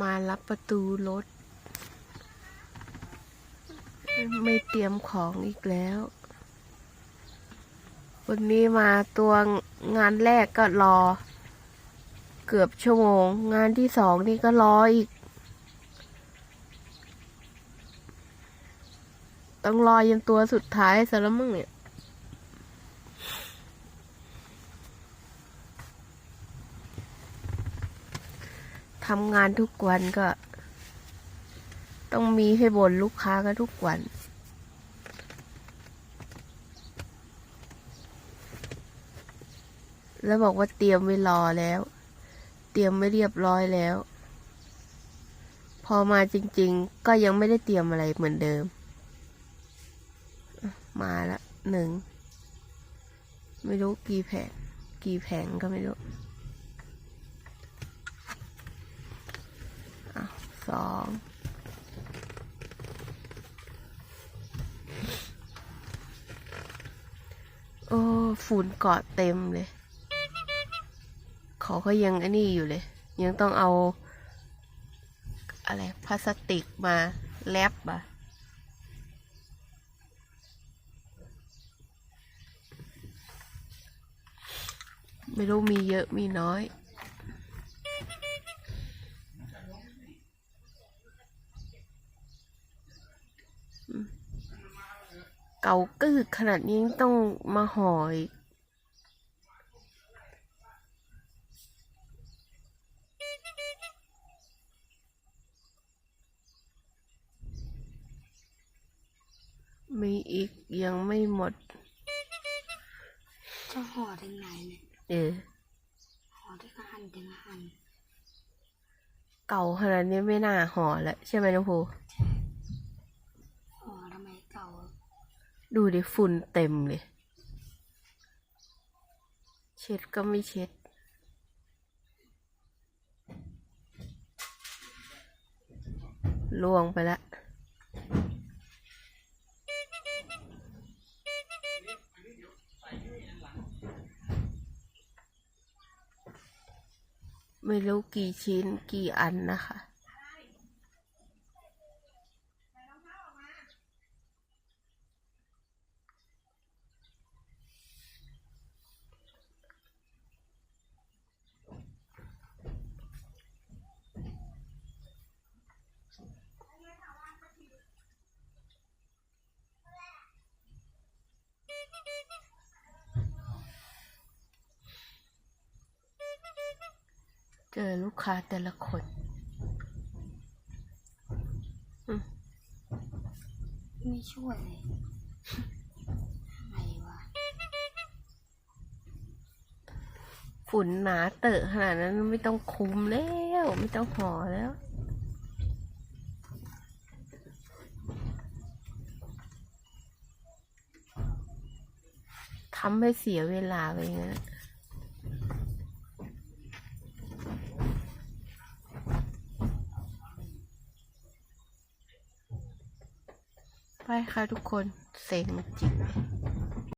มารับประตูรถ ไม่เตรียมของอีกแล้ว วันนี้มาตัวงานแรกก็รอ เกือบชั่วโมง งานที่สองนี่ก็รออีก ต้องรอยันตัวสุดท้ายซะแล้วมึงเนี่ย ทำงานทุกวันก็ ต้องมีให้บนลูกค้ากันทุกวัน แล้วบอกว่าเตรียมไว้รอแล้ว เตรียมไม่เรียบร้อยแล้ว พอมาจริง ๆ ก็ยังไม่ได้เตรียมอะไรเหมือนเดิม มาละหนึ่ง ไม่รู้กี่แผงกี่แผงก็ไม่รู้อะ สองโอ้ฝุ่นเกาะเต็มเลยเขาก็ยังอันนี้อยู่เลย ยังต้องเอา อะไรพลาสติกมาแลบอะไม่รู้มีเยอะมีน้อย เก่ากึกขนาดนี้ยังต้องมาห่ออีกมีอีกยังไม่หมด จะห่อถึงไหนเนี่ยเออห่อที่ก็หั่นถึงหั่นเก่าขนาดนี้ไม่น่าห่อแล้วใช่ไหมน้องภูห่อทำไมเก่า ดูดิฝุ่นเต็มเลย เช็ดก็ไม่เช็ด ล่วงไปล้วไม่รู้กี่ชิ้นกี่อันนะคะ เจอลูกค้าแต่ละคนไม่ช่วยเลยอะไรวะฝุ่นหนาเตอะขนาดนั้นไม่ต้องคุมแล้ว ไม่ต้องห่อแล้วทำให้เสียเวลาไปงั้น ไปค่ะทุกคน เซ็งจริง